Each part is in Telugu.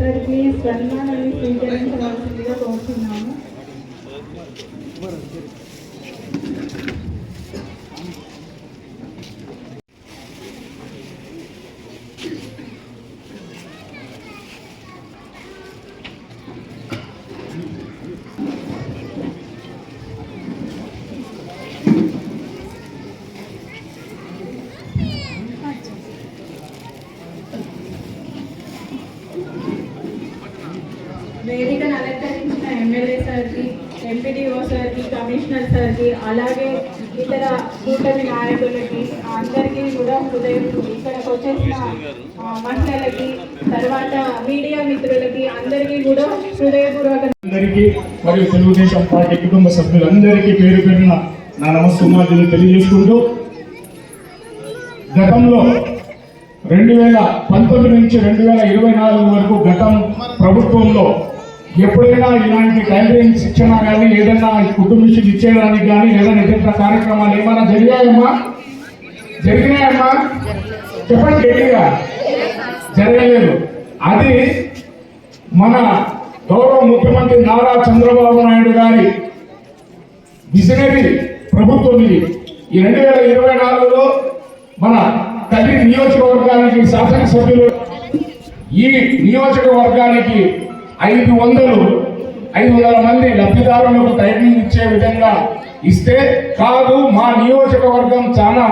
సార్ ప్లీజ్ సన్మానాన్ని స్వీకరించవలసిందిగా కోరుతున్నాము కమిషనర్ అలాగే ఇతర కూటమి నాయకులకి అందరికీ కూడా హృదయం ఇక్కడికి వచ్చేసిన మహిళలకి తర్వాత మీడియా మిత్రులకి అందరికీ కూడా హృదయపూర్వక అందరికీ మరియు తెలుగుదేశం పార్టీ కుటుంబ సభ్యులందరికీ పేరు పేరున నా నమస్సుమాజులు తెలియజేసుకుంటూ గతంలో రెండు వేల పంతొమ్మిది నుంచి రెండు వేల ఇరవై నాలుగు వరకు గతం ప్రభుత్వంలో ఎప్పుడైనా ఇలాంటి టైలరింగ్ శిక్షణ కానీ ఏదైనా కుటుంబిషన్ ఇచ్చేయడానికి కానీ ఏదైనా ఇతర కార్యక్రమాలు ఏమైనా జరిగాయమ్మా? జరిగినాయమ్మా? చెప్పండి గట్టిగా. జరగలేదు. అది మన గౌరవ ముఖ్యమంత్రి నారా చంద్రబాబు నాయుడు గారి విజనరీ ప్రభుత్వం ఇది. ఈ రెండు వేల ఇరవై నాలుగులో మన తల్లి నియోజకవర్గానికి శాసనసభ్యులు ఈ నియోజకవర్గానికి ఐదు వందలు ఐదు వందల మంది లబ్ధిదారులకు ట్రైనింగ్ ఇచ్చే విధంగా ఇస్తే కాదు మా నియోజకవర్గం చాలా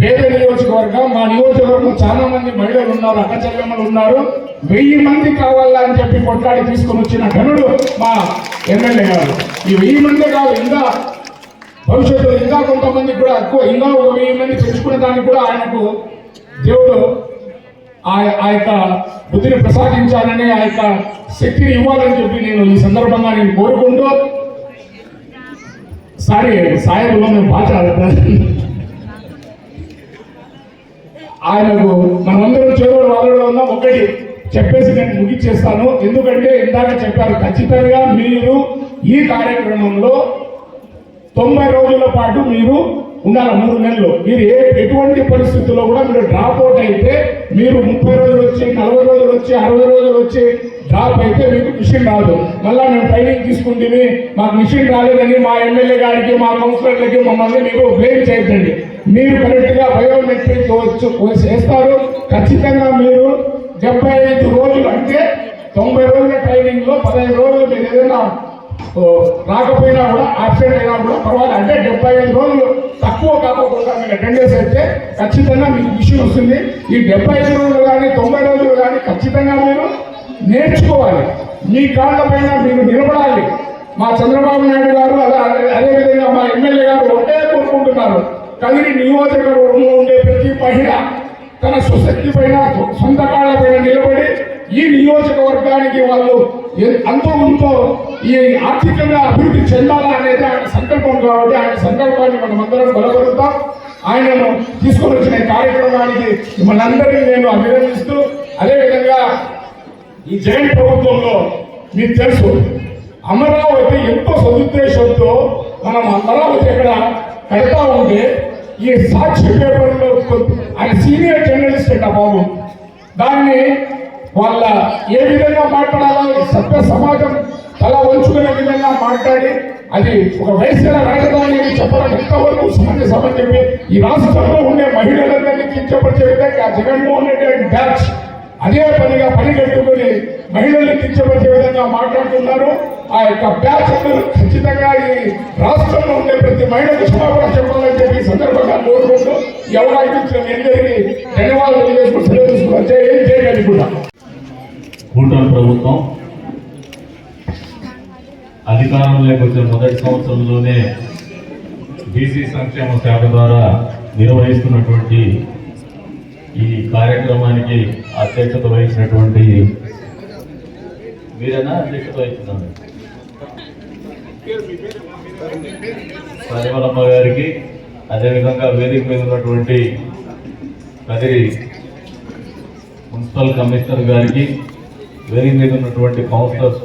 పేద నియోజకవర్గం మా నియోజకవర్గం చాలా మంది మహిళలు ఉన్నారు అక్కచెల్లెమ్మలు ఉన్నారు. వెయ్యి మంది కావాలా అని చెప్పి కొట్లాడి తీసుకొని వచ్చిన ఘనుడు మా ఎమ్మెల్యే గారు. ఈ వెయ్యి మంది కాదు ఇంకా భవిష్యత్తులో ఇంకా కొంతమంది కూడా ఎక్కువ ఇంకా ఒక వెయ్యి మంది తెచ్చుకునే దానికి కూడా ఆయనకు దేవుడు ఆ ఆ యొక్క బుద్ధిని ప్రసాదించాలని ఆ యొక్క శక్తిని ఇవ్వాలని చెప్పి నేను ఈ సందర్భంగా నేను కోరుకుంటూ సారీ సాయంలో మేము బాగా ఆయనకు మనమందరం చెరువులు వాళ్ళలో ఉన్నాం. ఒకటి చెప్పేసి నేను ముగిచ్చేస్తాను ఎందుకంటే ఇందాక చెప్పారు ఖచ్చితంగా మీరు ఈ కార్యక్రమంలో తొంభై రోజుల పాటు మీరు ఉండాలి మూడు నెలలు. మీరు ఏ ఎటువంటి పరిస్థితుల్లో కూడా మీరు డ్రాప్ అవుట్ అయితే మీరు ముప్పై రోజులు వచ్చి నలభై రోజులు వచ్చి అరవై రోజులు వచ్చి డ్రాప్ అయితే మీకు మిషన్ రాదు. మళ్ళీ మేము ట్రైనింగ్ తీసుకుంటుంది మాకు మిషన్ రాలేదని మా ఎమ్మెల్యే గారికి మా కౌన్సిలర్లకి మమ్మల్ని మీకు బ్లేమ్ చేయొద్దండి. మీరు కరెక్ట్గా బయోమెట్రిక్ వచ్చు చేస్తారు ఖచ్చితంగా మీరు డెబ్బై ఐదు రోజులు అంటే తొంభై రోజుల ట్రైనింగ్లో పదహైదు రోజులు మీరు ఏదైనా రాకపోయినా కూడా ఆబ్సెంట్ అయినా కూడా పర్వాలేదు. అంటే డెబ్బై ఐదు రోజులు తక్కువ కాకపోతే మీరు అటెండెన్స్ అయితే ఖచ్చితంగా మీకు విషయం వస్తుంది. ఈ డెబ్బై ఐదు రోజులు కానీ తొంభై రోజులు కానీ ఖచ్చితంగా మీరు నేర్చుకోవాలి. మీ కాళ్ళపైన మీరు నిలబడాలి. మా చంద్రబాబు నాయుడు గారు అలా అదేవిధంగా మా ఎమ్మెల్యే గారు ఒకటే కోరుకుంటున్నారు. కదిరి నియోజకవర్గంలో ఉండే ప్రతి మహిళ తన స్వశక్తి పైన సొంత కాళ్ళ పైన నిలబడి ఈ నియోజకవర్గానికి వాళ్ళు అంతో ఇంతో ఈ ఆర్థికంగా అభివృద్ధి చెందాలా అనేది ఆయన సంకల్పం కాబట్టి ఆయన సంకల్పాన్ని మనమందరం అందరం బలపరుద్దాం. ఆయనను తీసుకొని వచ్చిన కార్యక్రమానికి మనందరినీ నేను అభినందిస్తూ అదేవిధంగా ఈ జగన్ ప్రభుత్వంలో మీకు తెలుసు అమరావతి ఎంతో సదుద్దేశంతో మనం అమరావతి ఎక్కడ కడతా ఉంటే ఈ సాక్షి పేపర్లో ఆయన సీనియర్ జర్నలిస్ట్ అంట బాబు. దాన్ని వాళ్ళ ఏ విధంగా మాట్లాడాలో సభ్య సమాజం తల వంచుకునే విధంగా మాట్లాడి అది ఒక వయసుల రాజధాని అని చెప్పడం ఎంతవరకు సమంజసం అని చెప్పి ఈ రాష్ట్రంలో ఉండే మహిళలందరినీ కించపరిచే విధంగా జగన్మోహన్ రెడ్డి అండ్ బ్యాచ్ అదే పనిగా పని కట్టుకుని మహిళల్ని కించపరిచే విధంగా మాట్లాడుతున్నారు ఆ యొక్క బ్యాచ్ అందరూ ఖచ్చితంగా ఈ రాష్ట్రంలో ఉండే ప్రతి మహిళకు క్షమాపణ చెప్పాలని చెప్పి సందర్భంగా కోరుకుంటూ ఈ అవకాశం ఇచ్చిన మీ అందరికీ ధన్యవాదాలు చేసుకుంటూ సెలవు జై జై భూటాన్ ప్రభుత్వం అధికారంలోకి వచ్చిన మొదటి సంవత్సరంలోనే బీసీ సంక్షేమ శాఖ ద్వారా నిర్వహిస్తున్నటువంటి ఈ కార్యక్రమానికి అధ్యక్షత వహించినటువంటి మీరేనా అధ్యక్షత వహిస్తున్నారు సజమలమ్మ గారికి అదేవిధంగా వేదిక మీద ఉన్నటువంటి కదిరి మున్సిపల్ కమిషనర్ గారికి వేదిక మీద ఉన్నటువంటి కౌన్సిలర్స్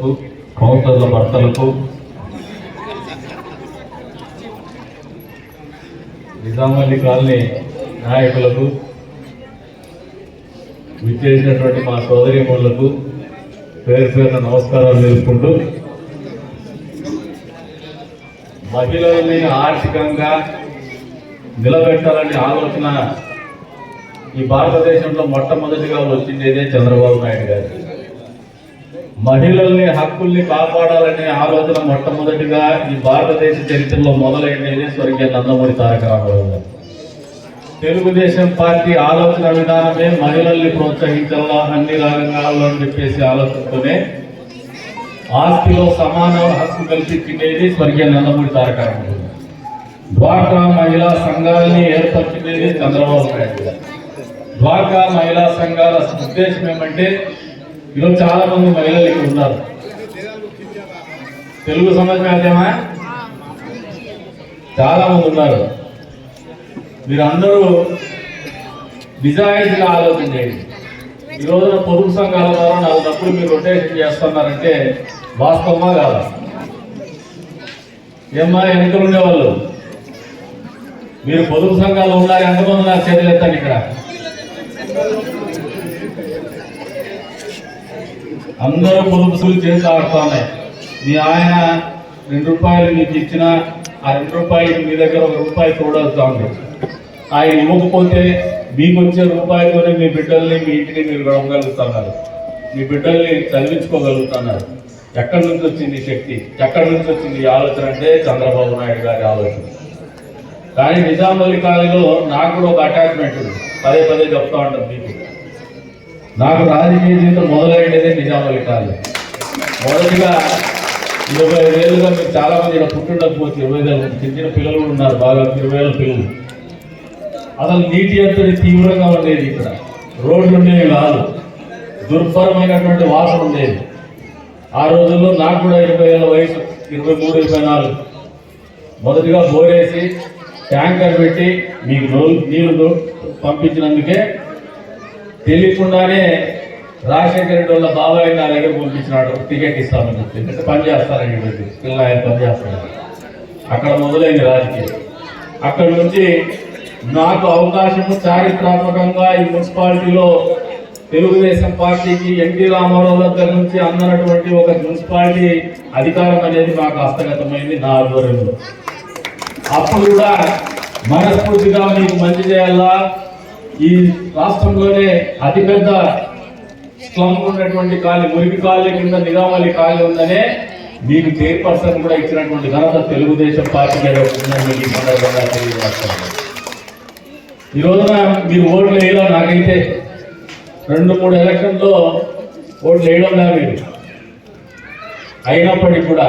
కౌన్సిలర్ల భర్తలకు నిజామల్లి కాలనీ నాయకులకు విచ్చేసినటువంటి మా సోదరిమణులకు పేరు పేరున నమస్కారాలు తెలుపుకుంటూ మహిళల్ని ఆర్థికంగా నిలబెట్టాలనే ఆలోచన ఈ భారతదేశంలో మొట్టమొదటిగా వచ్చిందేదే చంద్రబాబు నాయుడు గారు. మహిళల్ని హక్కుల్ని కాపాడాలనే ఆలోచన మొట్టమొదటిగా ఈ భారతదేశ చరిత్రలో మొదలైనది స్వర్గీయ నందమూరి తారక రామారావు గారు తెలుగుదేశం పార్టీ ఆలోచన విధానమే మహిళల్ని ప్రోత్సహించాలా అన్ని రంగాల్లో అని చెప్పేసి ఆలోచనతోనే ఆస్తిలో సమాన హక్కు కల్పించిండేది స్వర్గీయ నందమూరి తారక రామారావు గారు. మహిళా సంఘాలని ఏర్పరిచినది చంద్రబాబు నాయుడు గారు డ్వాక్రా మహిళా సంఘాల ఉద్దేశం ఏమంటే ఈరోజు చాలా మంది మహిళలు ఇక్కడ ఉన్నారు. తెలుగు సమాజ మాధ్యమా? చాలా మంది ఉన్నారు. మీరందరూ నిజాయితీగా ఆలోచన చేయండి. ఈ రోజున పొదుపు సంఘాల ద్వారా నాలుగు డబ్బులు మీరు రొటేషన్ చేస్తున్నారంటే వాస్తవమా కాదా? ఏమ్మా ఎన్నికలు ఉండేవాళ్ళు? మీరు పొదుపు సంఘాలు ఉన్నారు ఎంతమంది ఉన్నారు చర్యలు ఎత్తాను ఇక్కడ? అందరూ పొదుపులు చేసి ఆడుతా మీ ఆయన రెండు రూపాయలు మీకు ఇచ్చిన ఆ రెండు రూపాయలు మీ దగ్గర ఒక రూపాయి చూడాల్సి ఉంది ఆయన ఇవ్వకపోతే మీకు వచ్చే రూపాయలతోనే మీ బిడ్డల్ని మీ ఇంటిని మీరు గడవగలుగుతున్నారు మీ బిడ్డల్ని చదివించుకోగలుగుతున్నారు ఎక్కడి నుంచి వచ్చింది శక్తి? ఎక్కడి నుంచి వచ్చింది ఈ ఆలోచన అంటే చంద్రబాబు నాయుడు గారి ఆలోచన. కానీ నిజామల్లి కాలేజీలో నాకు కూడా ఒక అటాచ్మెంట్ ఉంది. పదే పదే చెప్తా ఉంటాం మీకు. నాకు రాజకీయ జీవితం మొదలైనదే నిజామాబాద్ కాదు. మొదటిగా ఇరవై వేలుగా మీరు చాలా మంది ఇక్కడ పుట్టుండకపోవచ్చు. ఇరవై వేల చిన్న చిన్న పిల్లలు కూడా ఉన్నారు. బాగా ఇరవై వేల పిల్లలు. అసలు నీటి అంతటి తీవ్రంగా ఉండేది ఇక్కడ. రోడ్లు ఉండేవి కాదు. దుర్భరమైనటువంటి వాసన ఉండేది. ఆ రోజుల్లో నాకు కూడా ఇరవై ఏళ్ళ వయసు ఇరవై మూడు ఇరవై నాలుగు. మొదటిగా బోరేసి ట్యాంకర్ పెట్టి మీకు నీళ్ళు పంపించినందుకే తెలియకుండానే రాజశేఖర రెడ్డి వాళ్ళ బాబాయ్ నా దగ్గర పంపించినాడు. టికెట్ ఇస్తామని చెప్పి. అంటే పని చేస్తారని చెప్పి పిల్లలు ఆయన పని అక్కడ మొదలైంది రాజకీయం. అక్కడ నుంచి నాకు అవకాశము చారిత్రాత్మకంగా ఈ మున్సిపాలిటీలో తెలుగుదేశం పార్టీకి ఎన్టీ రామారావు దగ్గర నుంచి అందనటువంటి ఒక మున్సిపాలిటీ అధికారం అనేది నాకు హస్తగతమైంది. నా ఆధ్వర్యంలో. అప్పుడు కూడా మనస్ఫూర్తిగా మీకు మంచి చేయాలా? ఈ రాష్ట్రంలోనే అతిపెద్ద స్లమ్ ఉన్నటువంటి ఖాళీ మురికి ఖాళీ కింద నిజామాలి ఖాళీ ఉందనే మీకు చైర్పర్సన్ కూడా ఇచ్చినటువంటి ఘనత తెలుగుదేశం పార్టీ ఉందని ఈ సందర్భంగా తెలియజేస్తాను ఈ రోజున మీరు ఓట్లు వేయడం నాకైతే రెండు మూడు ఎలక్షన్లో ఓట్లు వేయడం లేదు మీరు అయినప్పటికీ కూడా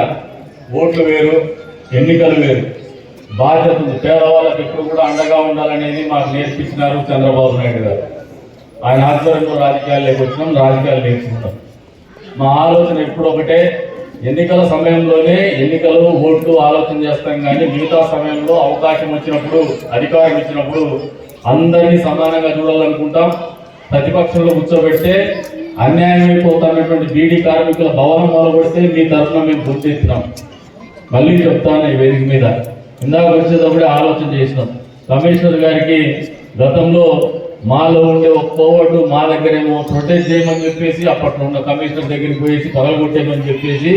ఓట్లు వేరు ఎన్నికలు వేరు. బాధ్యత ఉంది పేదవాళ్ళకి ఎప్పుడు కూడా అండగా ఉండాలనేది మాకు నేర్పించినారు చంద్రబాబు నాయుడు గారు. ఆయన ఆధ్వర్యంలో రాజకీయాల్లోకి వచ్చినాం రాజకీయాలు నేర్చుకున్నాం మా ఆలోచన ఎప్పుడు ఒకటే ఎన్నికల సమయంలోనే ఎన్నికలు ఓట్లు ఆలోచన చేస్తాం కానీ మిగతా సమయంలో అవకాశం వచ్చినప్పుడు అధికారం ఇచ్చినప్పుడు అందరినీ సమానంగా చూడాలనుకుంటాం. ప్రతిపక్షంలో కూర్చోబెట్టే అన్యాయం అయిపోతున్నటువంటి బీడీ కార్మికుల భవనం మొదలుపెడితే మీ తరఫున మేము గుర్తిస్తున్నాం. మళ్ళీ చెప్తాను ఈ వేదిక మీద. ఇందాక వచ్చేటప్పుడే ఆలోచన చేసినాం. కమిషనర్ గారికి గతంలో మాలో ఉండే ఒక కోవట్టు మా దగ్గరేమో ప్రొటెక్ట్ చేయమని చెప్పేసి అప్పట్లో ఉన్న కమిషనర్ దగ్గరికి పోయేసి పగలగొట్టేయమని చెప్పేసి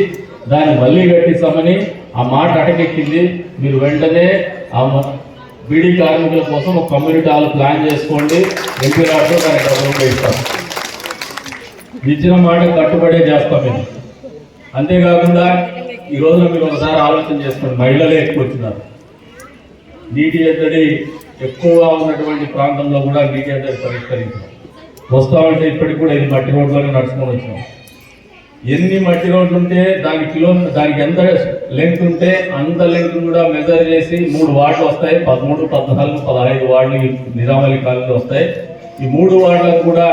దాన్ని మళ్ళీ కట్టిస్తామని ఆ మాట అటకెక్కింది. మీరు వెంటనే ఆ బీడీ కార్మికుల కోసం ఒక కమ్యూనిటీ హాల్ ప్లాన్ చేసుకోండి. ఎంపీ రాష్ట్రం దానికి డబ్బులు ఇస్తాం. ఇచ్చిన మాట కట్టుబడే చేస్తాం మేము. అంతేకాకుండా ఈ రోజున మీరు ఒకసారి ఆలోచన చేసుకోండి. మహిళలే ఎక్కువ వచ్చినారు. నీటి ఎద్దడి ఎక్కువగా ఉన్నటువంటి ప్రాంతంలో కూడా నీటి ఎద్దడి పరిష్కరించాం వస్తామంటే ఇప్పటికి కూడా ఇది మట్టి రోడ్లోనే నడుచుకొని వచ్చినాం. ఎన్ని మట్టి రోడ్లు ఉంటే దాని కిలో దానికి ఎంత లెంగ్త్ ఉంటే అంత లెంగ్త్ కూడా మెజర్ చేసి మూడు వార్డులు వస్తాయి. పదమూడు పద్నాలుగు పదహైదు వార్డులు నిజామాలి నిజామాబాద్ కాలనీలో వస్తాయి. ఈ మూడు వార్డులకు కూడా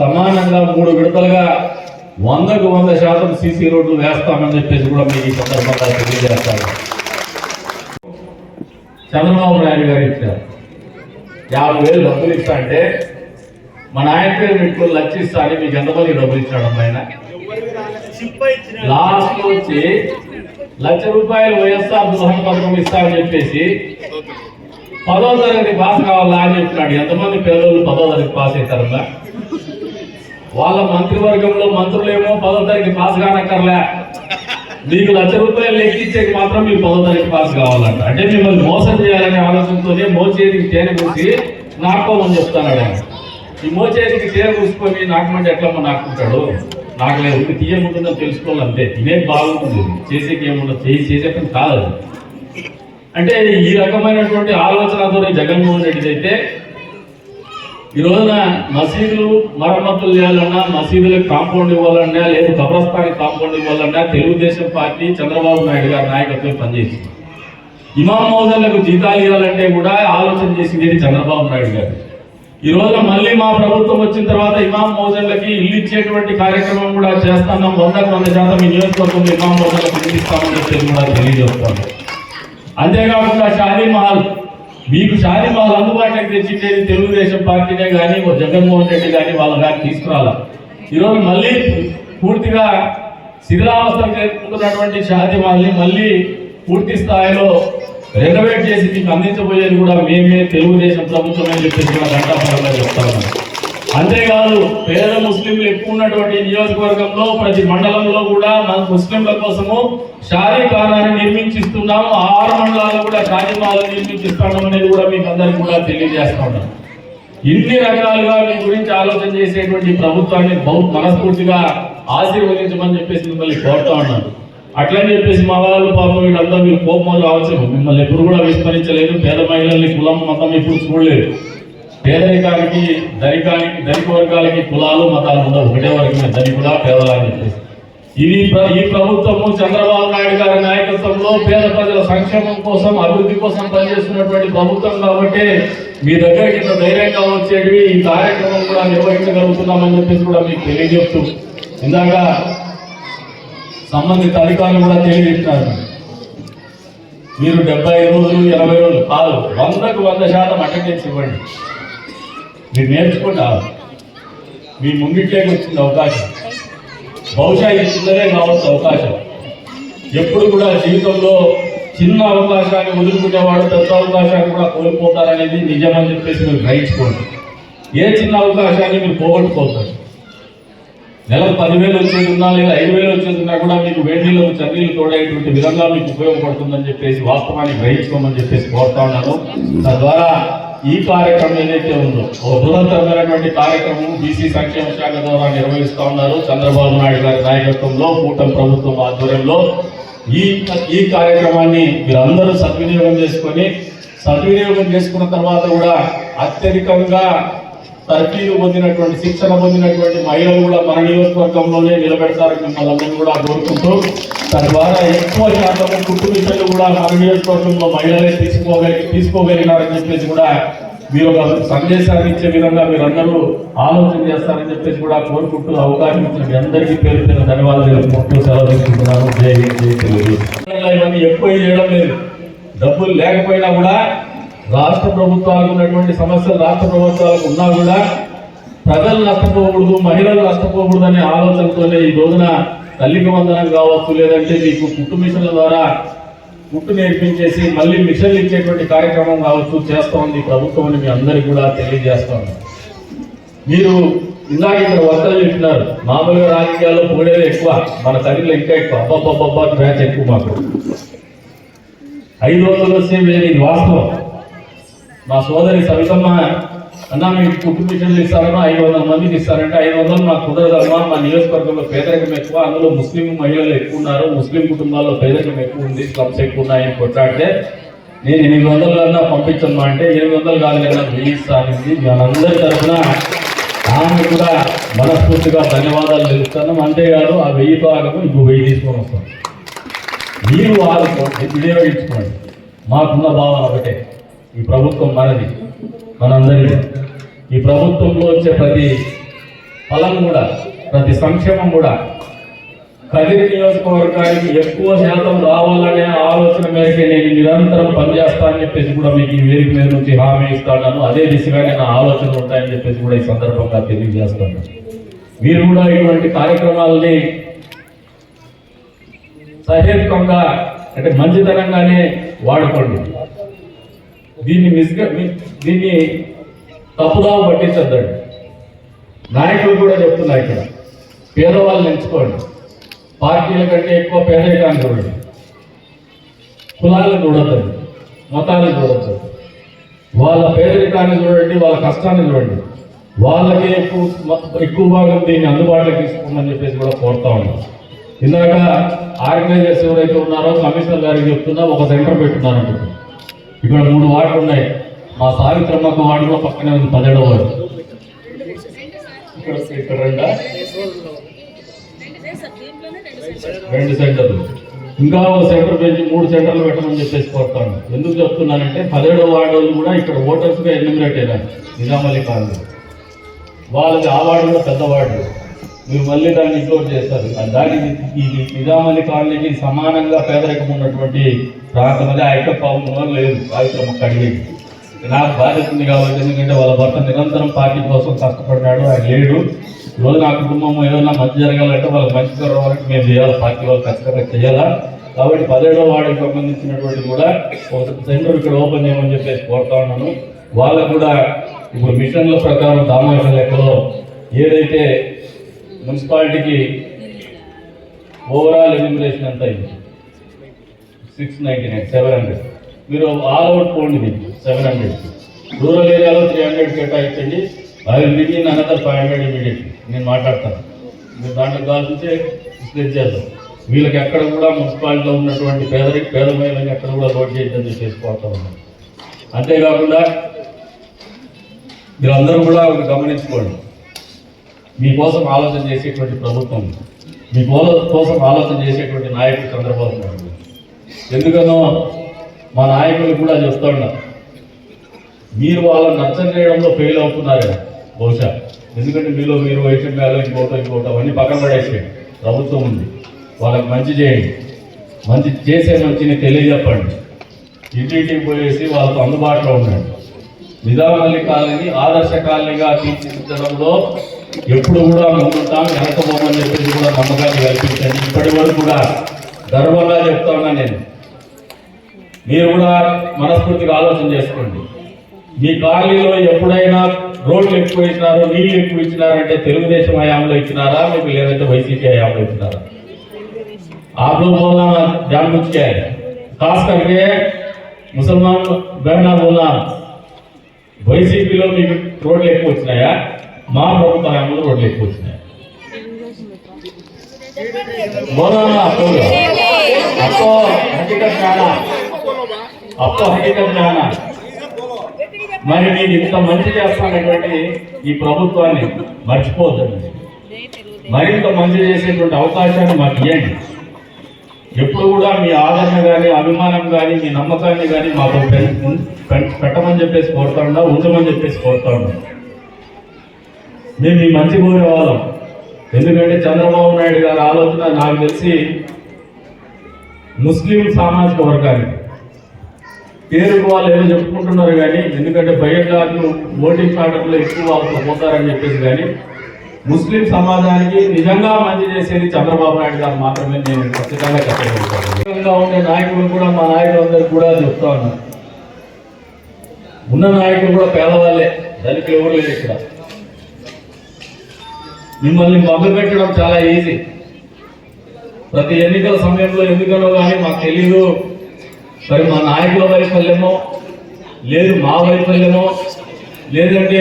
సమానంగా మూడు విడతలుగా వందకు వంద శాతం సీసీ రోడ్లు వేస్తామని చెప్పేసి కూడా మీకు ఈ సందర్భంగా తెలియజేస్తాను చంద్రబాబు నాయుడు గారు ఇచ్చారు. యాభై వేలు డబ్బులు ఇస్తా అంటే మా నాయన పేరు పెట్టుకుని లక్ష అని మీకు ఎంతమంది డబ్బులు ఇచ్చాడు ఆయన? లాస్ట్ వచ్చి లక్ష రూపాయలు వైఎస్ఆర్ గృహ పథకం ఇస్తా అని చెప్పేసి పదో తరగతి పాస్ కావాలా అని చెప్తున్నాడు ఎంతమంది పేదోళ్ళు పదో తరగతి పాస్ అవుతారమ్మా? వాళ్ళ మంత్రివర్గంలో మంత్రులేమో పదో తారీఖు పాస్ కానక్కర్లే. మీకు లక్ష రూపాయలు లెక్కించేకి మాత్రం మీకు పదో తారీఖు పాస్ కావాలంట. అంటే మిమ్మల్ని మోసం చేయాలనే ఆలోచనతోనే మోచేతికి తేనె పూసి నాకోమని చెప్తాను ఈ మోచేతికి తేనె పూసుకొని నాకమంటే ఎట్లా నాకుంటాడు నాకు లేదు ఇది తీయముంటుందని తెలుసుకోవాలి అంతే. తినే బాగుంటుంది. చేసేకి ఏముండదు చేసి చేసేటం కాదు అంటే ఈ రకమైనటువంటి ఆలోచనతో జగన్మోహన్ రెడ్డి అయితే ఈ రోజున మసీదులు మరమ్మతులు చేయాలన్నా మసీదులకు కాంపౌండ్ ఇవ్వాలన్నా లేదు కబ్రస్థానికి కాంపౌండ్ ఇవ్వాలన్నా తెలుగుదేశం పార్టీ చంద్రబాబు నాయుడు గారి నాయకత్వం పనిచేసింది. ఇమాం మౌజన్లకు జీతాలు ఇవ్వాలంటే కూడా ఆలోచన చేసింది చంద్రబాబు నాయుడు గారు. ఈ రోజున మళ్ళీ మా ప్రభుత్వం వచ్చిన తర్వాత ఇమాం మౌజన్లకి ఇల్లు ఇచ్చేటువంటి కార్యక్రమం కూడా చేస్తున్నాం. వందకు వంద శాతం ఈ నియోజకవర్గంలో ఇమాం మౌజన్లకు ఇస్తామని చెప్పి కూడా తెలియజేస్తాను అంతేకాకుండా షాదీ మహల్ మీకు సారి వాళ్ళ అందుబాటులోకి తెచ్చిండేది తెలుగుదేశం పార్టీనే కానీ జగన్మోహన్ రెడ్డి కానీ వాళ్ళ కానీ తీసుకురాల. ఈరోజు మళ్ళీ పూర్తిగా శిథిలావస్థకు చేరుకుంటున్నటువంటి షాది వాళ్ళని మళ్ళీ పూర్తి స్థాయిలో రెనోవేట్ చేసి మీకు అందించబోయేది కూడా మేమే తెలుగుదేశం ప్రభుత్వం అని చెప్పేసి కూడా చెప్తా ఉన్నాం. అంతేకాదు పేద ముస్లింలు ఎక్కువ ఉన్నటువంటి నియోజకవర్గంలో ప్రతి మండలంలో కూడా మన ముస్లింల కోసము షాదీ నిర్మించిస్తున్నాము. ఆరు మండలాల్లో కూడా షాదీమాలను నిర్మించిస్తున్నాం అనేది కూడా మీకు అందరికీ కూడా తెలియజేస్తా ఇన్ని రకాలుగా మీ గురించి ఆలోచన చేసేటువంటి ప్రభుత్వాన్ని బహు మనస్ఫూర్తిగా ఆశీర్వదించమని చెప్పేసి మిమ్మల్ని కోరుతా ఉన్నాను అట్లని చెప్పేసి మా వాళ్ళు పాపం వీళ్ళంతా మీరు కోపం రావచ్చు మిమ్మల్ని ఎప్పుడు కూడా విస్మరించలేదు. పేద మహిళల్ని కులం మతం ఎప్పుడు చూడలేదు. పేదరికానికి ధనికానికి ధనిక వర్గాలకి కులాలు మతాలు ఉండవు ఒకటే వర్గమే ధనికులా పేదలని చెప్పేసి ఇది ప్ర- ఈ ప్రభుత్వము చంద్రబాబు నాయుడు గారి నాయకత్వంలో పేద ప్రజల సంక్షేమం కోసం అభివృద్ధి కోసం పనిచేస్తున్నటువంటి ప్రభుత్వం కాబట్టి మీ దగ్గరికి ఇంత ధైర్యంగా వచ్చేటివి ఈ కార్యక్రమం కూడా నిర్వహించగలుగుతున్నామని చెప్పేసి కూడా మీకు తెలియజేస్తూ ఇందాక సంబంధిత అధికారులు కూడా తెలియజేస్తున్నారు. మీరు డెబ్బై రోజులు ఎనభై రోజులు కాదు వందకు వంద శాతం అటెండెన్స్ ఇవ్వండి. మీరు నేర్చుకున్నా మీ ముంగిట్లోకి వచ్చింది అవకాశం. బహుశా ఇది చిన్నదే కావచ్చు అవకాశం. ఎప్పుడు కూడా జీవితంలో చిన్న అవకాశాన్ని వదులుకునేవాడు పెద్ద అవకాశాన్ని కూడా కోల్పోతారనేది నిజమని చెప్పేసి మీరు గ్రహించుకోండి. ఏ చిన్న అవకాశాన్ని మీరు పోగొట్టుకోతారు నెలకు పదివేలు వచ్చేది ఉన్నా లేదా ఐదు వేలు వచ్చేది ఉన్నా కూడా మీకు వేడిలో చర్యలు తోడేటువంటి విధంగా మీకు ఉపయోగపడుతుందని చెప్పేసి వాస్తవాన్ని గ్రహించుకోమని చెప్పేసి కోరుతా ఉన్నాను. తద్వారా ఈ కార్యక్రమం ఏదైతే ఉందో బృహత్తరమైనటువంటి కార్యక్రమం బీసీ సంక్షేమ శాఖ ద్వారా నిర్వహిస్తూ ఉన్నారు. చంద్రబాబు నాయుడు గారి నాయకత్వంలో కూటమి ప్రభుత్వం ఆధ్వర్యంలో ఈ ఈ కార్యక్రమాన్ని మీరందరూ సద్వినియోగం చేసుకొని సద్వినియోగం చేసుకున్న తర్వాత కూడా అత్యధికంగా తర్ఫీదు పొందినటువంటి శిక్షణ పొందినటువంటి మహిళలు కూడా మన నియోజకవర్గంలోనే నిలబెడతారని మిమ్మల్ని అందరినీ కూడా కోరుకుంటూ తద్వారా ఎక్కువ శాతం కుటుంబ కూడా మన నియోజకవర్గంలో మహిళలే తీసుకోగలిగి తీసుకోగలిగినారని చెప్పేసి కూడా మీరు ఒక సందేశాన్ని ఇచ్చే విధంగా మీరందరూ ఆలోచన చేస్తారని చెప్పేసి కూడా కోరుకుంటూ అవకాశం ఇచ్చిన మీ అందరికీ పేరు పేరు ధన్యవాదాలు తెలుపుకుంటూ సెలవు తీసుకుంటున్నాను. జై జై తెలుగు. ఇవన్నీ ఎక్కువ చేయడం లేదు. డబ్బులు లేకపోయినా కూడా రాష్ట్ర ప్రభుత్వాలకు ఉన్నటువంటి సమస్యలు రాష్ట్ర ప్రభుత్వాలకు ఉన్నా కూడా ప్రజలు నష్టపోకూడదు మహిళలు నష్టపోకూడదు అనే ఆలోచనతోనే ఈ రోజున తల్లికి వందనం కావచ్చు లేదంటే మీకు కుట్టు మిషన్ల ద్వారా కుట్టు నేర్పించేసి మళ్ళీ మిషన్లు ఇచ్చేటువంటి కార్యక్రమం కావచ్చు చేస్తోంది ప్రభుత్వం అని మీ అందరికీ కూడా తెలియజేస్తాను మీరు ఇందాక ఇక్కడ వర్తలు చెప్పినారు మామూలుగా రాజకీయాల్లో పొగిడేది ఎక్కువ మన తల్లిలో ఇంకా ఎక్కువ. అబ్బాబ్బాబ్బా బ్యాచ్ ఎక్కువ మాకు. ఐదు వందలు వస్తే వేరే ఇది వాస్తవం. మా సోదరి సవితమ్మ అన్న మీకు కుటుంబ మిషన్లు ఇస్తారన్నా ఐదు వందల మందికి ఇస్తారంటే ఐదు వందలు మాకు కుదరదమ్మా మా నియోజకవర్గంలో పేదరికం ఎక్కువ అందులో ముస్లిం మహిళలు ఎక్కువ ఉన్నారు ముస్లిం కుటుంబాల్లో పేదరికం ఎక్కువ ఉంది స్లమ్స్ ఎక్కువ ఉన్నాయని కొట్లాడితే నేను ఎనిమిది వందలు కన్నా పంపించమ్మా అంటే ఎనిమిది వందలు కాదు కదా వెయ్యి ఇస్తానండి మనందరి తరఫున ఆమె కూడా మనస్ఫూర్తిగా ధన్యవాదాలు తెలుస్తున్నాం అంతేకాదు ఆ వెయ్యి భాగము ఇంకో వెయ్యి తీసుకొని వస్తాం. మీరు ఆదుకోండి వినియోగించుకోండి మాకున్న భావన ఒకటే. ఈ ప్రభుత్వం మనది మనందరిది. ఈ ప్రభుత్వంలో వచ్చే ప్రతి ఫలం కూడా ప్రతి సంక్షేమం కూడా కదిరి నియోజకవర్గానికి ఎక్కువ శాతం రావాలనే ఆలోచన మేరకే నేను నిరంతరం పనిచేస్తానని చెప్పేసి కూడా మీకు ఈ వేదిక మీద నుంచి హామీ ఇస్తాను అదే దిశగానే నా ఆలోచనలు ఉంటాయని చెప్పేసి కూడా ఈ సందర్భంగా తెలియజేస్తాను మీరు కూడా ఇటువంటి కార్యక్రమాలని సహేతుకంగా అంటే మంచితనంగానే వాడుకోండి. దీన్ని మిస్గా దీన్ని తప్పుదావ పట్టించద్దండి. నాయకులు కూడా చెప్తున్నారు ఇక్కడ. పేదవాళ్ళని ఎంచుకోండి పార్టీల కంటే ఎక్కువ పేదరికాన్ని చూడండి కులాలను చూడద్దండి. మతాలను చూడద్దు. వాళ్ళ పేదరికాన్ని చూడండి వాళ్ళ కష్టాన్ని చూడండి. వాళ్ళకి ఎక్కువ ఎక్కువ భాగం దీన్ని అందుబాటులోకి తీసుకోమని చెప్పేసి కూడా కోరుతా ఉన్నాం. ఇందాక ఆర్గనైజర్స్ ఎవరైతే ఉన్నారో కమిషనర్ గారికి చెప్తున్నా ఒక సెంటర్ పెట్టున్నారంటున్నారు. ఇక్కడ మూడు వార్డులు ఉన్నాయి. మా సావిత్రమ్మకు వార్డులో పక్కనే ఉంది పదిహేడవ వార్డు. ఇక్కడ ఇక్కడ రెండా? రెండు సెంటర్లు. ఇంకా ఒక సెంటర్ పెంచి మూడు సెంటర్లు పెట్టమని చెప్పేసి కోరుతాను. ఎందుకు చెప్తున్నానంటే పదిహేడో వార్డు వాళ్ళు కూడా ఇక్కడ ఓటర్స్గా ఎలిమినేట్ అయినారు. నిజామల్లి కాలనీ. వాళ్ళది ఆ వార్డు కూడా పెద్ద వార్డు. మీరు మళ్ళీ దాన్ని ఇంక్లూడ్ చేస్తారు. దానికి ఇది నిజామని కాలనీకి సమానంగా పేదరికం ఉన్నటువంటి ప్రాంతం అది ఐక్యపావం లేదు సావిత్రమ్మ కడిగేది నాకు బాధ్యత ఉంది కాబట్టి ఎందుకంటే వాళ్ళ భర్త నిరంతరం పార్టీ కోసం కష్టపడ్డాడు ఆయన లేడు. ఈరోజు నా కుటుంబం ఏదైనా మంచి జరగాలంటే వాళ్ళకి మంచి జరగాలంటే మేము చేయాలి. పార్టీ వాళ్ళు ఖచ్చితంగా చేయాలా? కాబట్టి పదిహేడో వాడికి సంబంధించినటువంటి కూడా ఒక సెంటర్ ఇక్కడ ఓపెన్ చేయమని చెప్పేసి కోరుతా ఉన్నాను. వాళ్ళకు కూడా ఇప్పుడు మిషన్ల ప్రకారం దామాష లెక్కలో ఏదైతే మున్సిపాలిటీకి ఓవరాల్ ఎన్యూమినేషన్ ఎంత అయింది six ninety nine seven hundred మీరు ఆల్ అవుట్ పోండి మీకు సెవెన్ హండ్రెడ్ రూరల్ ఏరియాలో త్రీ హండ్రెడ్ కేటాయించండి. I will another five hundred immediately నేను మాట్లాడతాను. మీరు దాంట్లో కావాల్సింటే డిస్ప్లేస్ చేద్దాం. వీళ్ళకి ఎక్కడ కూడా మున్సిపాలిటీలో ఉన్నటువంటి పేదరికి పేద మహిళలకు ఎక్కడ కూడా లోడ్ చేయొద్దని చెప్పేసి అంతేకాకుండా మీరు అంతేకాకుండా మీరందరూ కూడా ఒకటి గమనించుకోండి. మీకోసం ఆలోచన చేసేటువంటి ప్రభుత్వం మీ కోసం ఆలోచన చేసేటువంటి నాయకుడు చంద్రబాబు నాయుడు ఎందుకనో మా నాయకులు కూడా చెప్తా ఉన్నారు. మీరు వాళ్ళని నచ్చం చేయడంలో ఫెయిల్ అవుతున్నారు బహుశా. ఎందుకంటే మీలో మీరు వైషమ్యాలు ఇంకోటో ఇంకోటో అవన్నీ పక్కన పడేసేయండి ప్రభుత్వం ఉంది. వాళ్ళకి మంచి చేయండి. మంచి చేసే మంచిని తెలియజెప్పండి. ఇంటింటికి పోయేసి వాళ్ళతో అందుబాటులో ఉండండి. నిజామల్లి కాలనీ ఆదర్శ కాలనీగా తీర్చిదిద్దడంలో ఎప్పుడు కూడా ముందుంటాం వెనకపోమని చెప్పేసి కూడా నమ్మకాన్ని కల్పించండి ఇప్పటి వరకు కూడా గర్వంగా చెప్తా ఉన్నా నేను మీరు కూడా మనస్ఫూర్తిగా ఆలోచన చేసుకోండి మీ కాలనీలో ఎప్పుడైనా రోడ్లు ఎక్కువ ఇచ్చినారు నీళ్లు ఎక్కువ ఇచ్చినారంటే తెలుగుదేశం హయాంలో ఇచ్చినారా మీకు లేదంటే వైసీపీ హయాంలో ఇచ్చినారా आप लोग बोलना जान बुझ के खास करके ముసల్మాన్ బహనా బోల్నా వైసీపీలో మీకు రోడ్లు ఎక్కువ వచ్చినాయా మా ప్రభుత్వ రంగంలో రోడ్లు ఎక్కువ వచ్చినాయి మరి నేను ఇంత మంచి చేస్తానటువంటి ఈ ప్రభుత్వాన్ని మర్చిపోతుంది మరింత మంచి చేసేటువంటి అవకాశాన్ని మాకు ఇవ్వండి ఎప్పుడు కూడా మీ ఆదరణ కానీ అభిమానం కానీ మీ నమ్మకాన్ని కానీ మాకు పెట్టమని చెప్పేసి కోరుతా ఉండా ఉంచమని చెప్పేసి కోరుతా ఉన్నాం. మేము ఈ మంచి కోరే వాళ్ళం ఎందుకంటే చంద్రబాబు నాయుడు గారి ఆలోచన నాకు తెలిసి ముస్లిం సామాజిక వర్గానికి. పేరుకు వాళ్ళు ఏదో చెప్పుకుంటున్నారు కానీ ఎందుకంటే బయటకు ఓటింగ్ ప్యాటర్న్లో ఎక్కువ వాళ్ళతో పోతారని చెప్పేసి కానీ ముస్లిం సమాజానికి నిజంగా మంచి చేసేది చంద్రబాబు నాయుడు గారు మాత్రమే నేను ఖచ్చితంగా చెప్పగలుగుతాను. ఉండే నాయకులు కూడా మా నాయకులందరూ కూడా చెప్తా ఉన్నారు. ఉన్న నాయకులు కూడా పేదవాళ్ళే దానికి ఎవరు లేరు ఇక్కడ. మిమ్మల్ని పెట్టడం చాలా ఈజీ ప్రతి ఎన్నికల సమయంలో ఎందుకనో కానీ మాకు తెలియదు మరి మా నాయకుల వైఫల్యమో లేదు మా వైఫల్యమో లేదంటే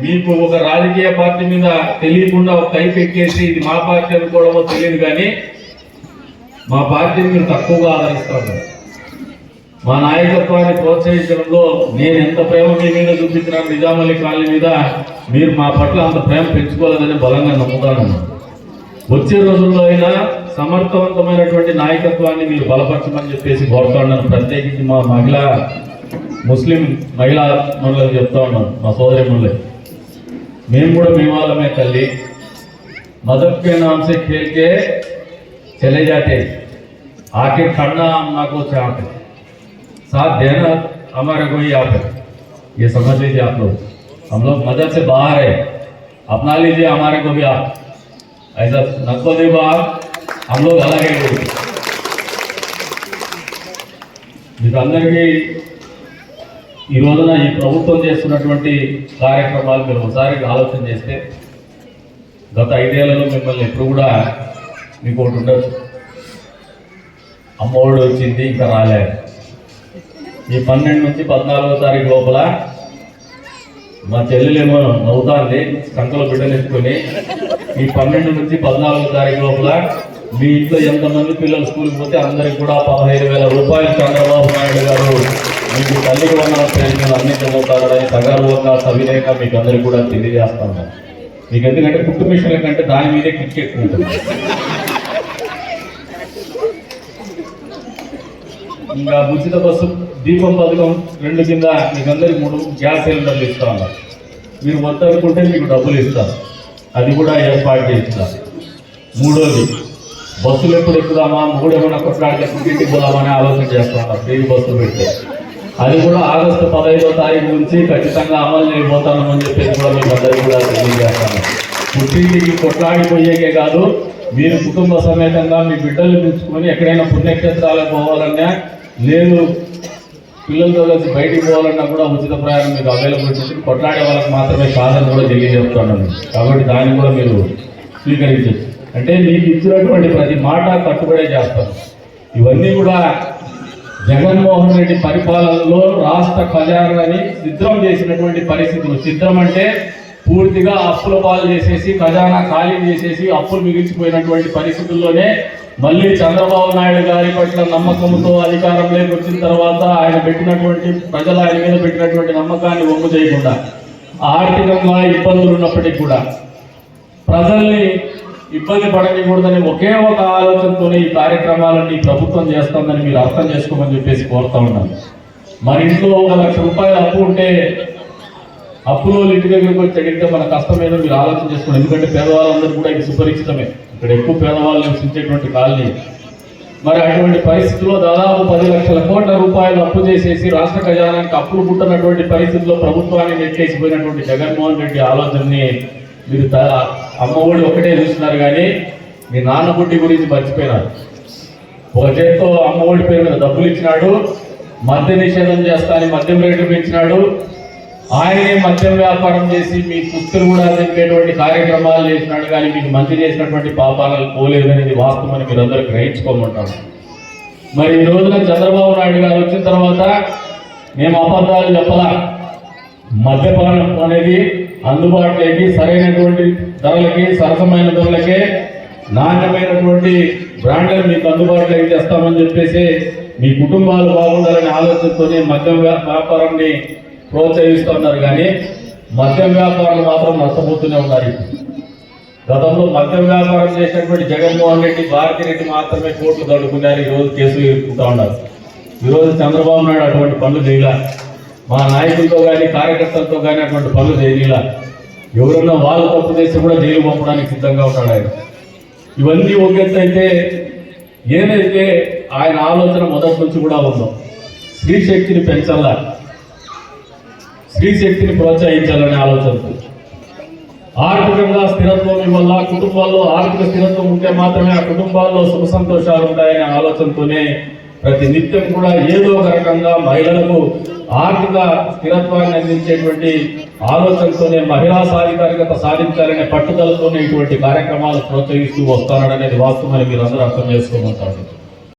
మీకు ఒక రాజకీయ పార్టీ మీద తెలియకుండా ఒక కై ఎక్కేసి ఇది మా పార్టీ అనుకోవడమో తెలియదు కానీ మా పార్టీని మీరు తక్కువగా ఆదరిస్తారు. మా నాయకత్వాన్ని ప్రోత్సహించడంలో నేను ఎంత ప్రేమ మీ మీద చూపించినా నిజామల్లి కాలనీ మీద మీరు మా పట్ల అంత ప్రేమ పెంచుకోలేదని బలంగా నమ్ముతాను. వచ్చే రోజుల్లో అయినా సమర్థవంతమైనటువంటి నాయకత్వాన్ని మీరు బలపరచమని చెప్పేసి కోరుతా ఉన్నాను ప్రత్యేకించి మా మహిళ ముస్లిం మహిళా మనులకు చెప్తా ఉన్నాను మా సోదరి మనులే. మేము కూడా మీ వాళ్ళమే తల్లి. మదక్కే నాంసే కేల్కే చెల్లెజాటే ఆకే కన్నా నాకు చాటే साथ देना हमारे को ही आप है ये समझ लीजिए आप लोग हम लोग मदद से बाहर है अपना लीजिए हमारे को भी आप ऐसा नको देवा आप हम लोग अलग है लोग మీకు అందరికీ ఈ రోజున ఈ ప్రభుత్వం చేస్తున్నటువంటి కార్యక్రమాలు మీరు ఒకసారి ఆలోచన చేస్తే గత ఐదేళ్లలో మిమ్మల్ని ఎప్పుడు కూడా మీకు ఒకటి ఉండొచ్చు అమ్మఒడి వచ్చింది ఇంకా రాలేదు ఈ పన్నెండు నుంచి పద్నాలుగో తారీఖు లోపల మా చెల్లెలేమో నవ్వుతాంది కంకలు బిడ్డలెత్తుకొని ఈ పన్నెండు నుంచి పద్నాలుగో తారీఖు లోపల మీ ఇంట్లో ఎంతమంది పిల్లలు స్కూల్కి పోతే అందరికి కూడా పదహైదు వేల రూపాయలు చంద్రబాబు నాయుడు గారు మీకు తల్లికి వందల ప్రయోజనాలు అందించబోతారని సగర్వంగా సవినయంగా మీకు అందరికి కూడా తెలియజేస్తాను మీకు ఎందుకంటే కుట్టు మిషన్ల కంటే దాని మీదే కిక్ ఎక్కువ ఉంటుంది. ఇంకా ఉచిత బస్సు దీపం పథకం రెండు కింద మీకు అందరికి మూడు గ్యాస్ సిలిండర్లు ఇస్తా ఉన్నారు మీరు వద్దనుకుంటే మీకు డబ్బులు ఇస్తారు అది కూడా ఏర్పాటు చేస్తారు మూడోది బస్సులు ఎప్పుడు ఎక్కుదామా? మూడేమైనా కొట్లాడితే పుట్టింటికి పోదామని ఆలోచన చేస్తున్నారు ఫ్రీ బస్సు పెట్టి. అది కూడా ఆగస్టు పదహైదో తారీఖు నుంచి ఖచ్చితంగా అమలు చేయబోతామని చెప్పేసి కూడా మీకు అందరికీ కూడా తెలియజేస్తాను. పుట్టింటికి కొట్లాడిపోయేకే కాదు మీరు కుటుంబ సమేతంగా మీ బిడ్డలు పెంచుకొని ఎక్కడైనా పుణ్యక్షేత్రాలకు పోవాలన్నా నేను పిల్లలతో కలిసి బయటికి పోవాలన్నా కూడా ఉచిత ప్రయాణం మీకు అవైలబిలిటీ ఉంటుంది. కొట్లాడే వాళ్ళకి మాత్రమే కాదని కూడా తెలియజేస్తున్నాను కాబట్టి దాన్ని కూడా మీరు స్వీకరించచ్చు. అంటే మీకు ఇచ్చినటువంటి ప్రతి మాట కట్టుబడే చేస్తాను ఇవన్నీ కూడా జగన్మోహన్ రెడ్డి పరిపాలనలో రాష్ట్ర ఖజానాని సిద్ధం చేసినటువంటి పరిస్థితులు. సిద్ధం అంటే పూర్తిగా అప్పుల పాలు చేసేసి ఖజానా ఖాళీ చేసేసి అప్పులు మిగిలిచిపోయినటువంటి పరిస్థితుల్లోనే మళ్ళీ చంద్రబాబు నాయుడు గారి పట్ల నమ్మకంతో అధికారంలోకి వచ్చిన తర్వాత ఆయన పెట్టినటువంటి ప్రజలు ఆయన మీద పెట్టినటువంటి నమ్మకాన్ని ఒమ్ము చేయకుండా ఆర్థికంగా ఇబ్బందులు ఉన్నప్పటికీ కూడా ప్రజల్ని ఇబ్బంది పడకూడదని ఒకే ఒక ఆలోచనతోనే ఈ కార్యక్రమాలన్నీ ప్రభుత్వం చేస్తుందని మీరు అర్థం చేసుకోమని చెప్పేసి కోరుతా ఉన్నాను. మరి ఇంట్లో ఒక లక్ష రూపాయలు అప్పు ఉంటే అప్పులో ఇంటి దగ్గరికి వచ్చి అడిగితే మన కష్టమేదో మీరు ఆలోచన చేసుకోండి. ఎందుకంటే పేదవాళ్ళందరూ కూడా ఇది సుపరిచితమే. ఇక్కడ ఎక్కువ పేదవాళ్ళు నివసించేటువంటి కాలనీ. మరి అటువంటి పరిస్థితుల్లో దాదాపు పది లక్షల కోట్ల రూపాయలు అప్పు చేసేసి రాష్ట్ర ఖజానానికి అప్పులు పుట్టినటువంటి పరిస్థితుల్లో ప్రభుత్వాన్ని నెట్టేసిపోయినటువంటి జగన్మోహన్ రెడ్డి ఆలోచనని మీరు త- అమ్మ ఒడి ఒకటే చూస్తున్నారు కానీ మీ నాన్నబుడ్డి గురించి మర్చిపోయినారు. ఒక చేత్తో అమ్మ ఒడి పేరు మీద డబ్బులు ఇచ్చినాడు మద్య నిషేధం చేస్తా అని మద్యం రేట్లు పెంచినాడు ఆయనే మద్యం వ్యాపారం చేసి మీ పుత్రులు కూడా చెప్పేటువంటి కార్యక్రమాలు చేసినాడు కానీ మీకు మంచి చేసినటువంటి పాపాలను పోలేదనేది వాస్తవమని మీరు అందరూ గ్రహించుకోమంటారు. మరి ఈ రోజున చంద్రబాబు నాయుడు గారు వచ్చిన తర్వాత మేము అబద్ధాలు చెప్పలా. మద్యపానం అనేది అందుబాటులోకి సరైనటువంటి ధరలకి సరసమైన ధరలకే నాణ్యమైనటువంటి బ్రాండ్లను మీకు అందుబాటులోకి తెస్తామని చెప్పేసి మీ కుటుంబాలు బాగుండాలనే ఆలోచనతోనే మద్యం వ్యాపారాన్ని ప్రోత్సహిస్తున్నారు కానీ మద్యం వ్యాపారం మాత్రం నష్టపోతూనే ఉన్నారు గతంలో మద్యం వ్యాపారం చేసినటువంటి జగన్మోహన్ రెడ్డి భారతి రెడ్డి మాత్రమే కోర్టు తడుకున్నారు ఈరోజు రోజు కేసులు ఎదుర్కొంటా ఉన్నారు. ఈరోజు చంద్రబాబు నాయుడు అటువంటి పనులు చేయలే. మా నాయకులతో కానీ కార్యకర్తలతో కానీ అటువంటి పనులు చేయలే ఎవరన్నా వాళ్ళు తప్పు చేస్తే కూడా జైలు పంపడానికి సిద్ధంగా ఉంటాడు ఆయన. ఇవన్నీ ఒక ఏదైతే ఆయన ఆలోచన మొదటి నుంచి కూడా ఉందో స్త్రీ శక్తిని పెంచాలా స్త్రీ శక్తిని ప్రోత్సహించాలనే ఆలోచనతో ఆర్థికంగా స్థిరత్వం వల్ల కుటుంబాల్లో ఆర్థిక స్థిరత్వం ఉంటే మాత్రమే ఆ కుటుంబాల్లో సుఖ సంతోషాలు ఉంటాయనే ఆలోచనతోనే ప్రతి నిత్యం కూడా ఏదో ఒక రకంగా మహిళలకు ఆర్థిక స్థిరత్వాన్ని అందించేటువంటి ఆలోచనతోనే మహిళా సాధికారికత సాధించాలనే పట్టుదలతోనే ఇటువంటి కార్యక్రమాలు ప్రోత్సహిస్తూ వస్తారనేది వాస్తవమని మీరు అందరూ అర్థం చేసుకోమంటారు.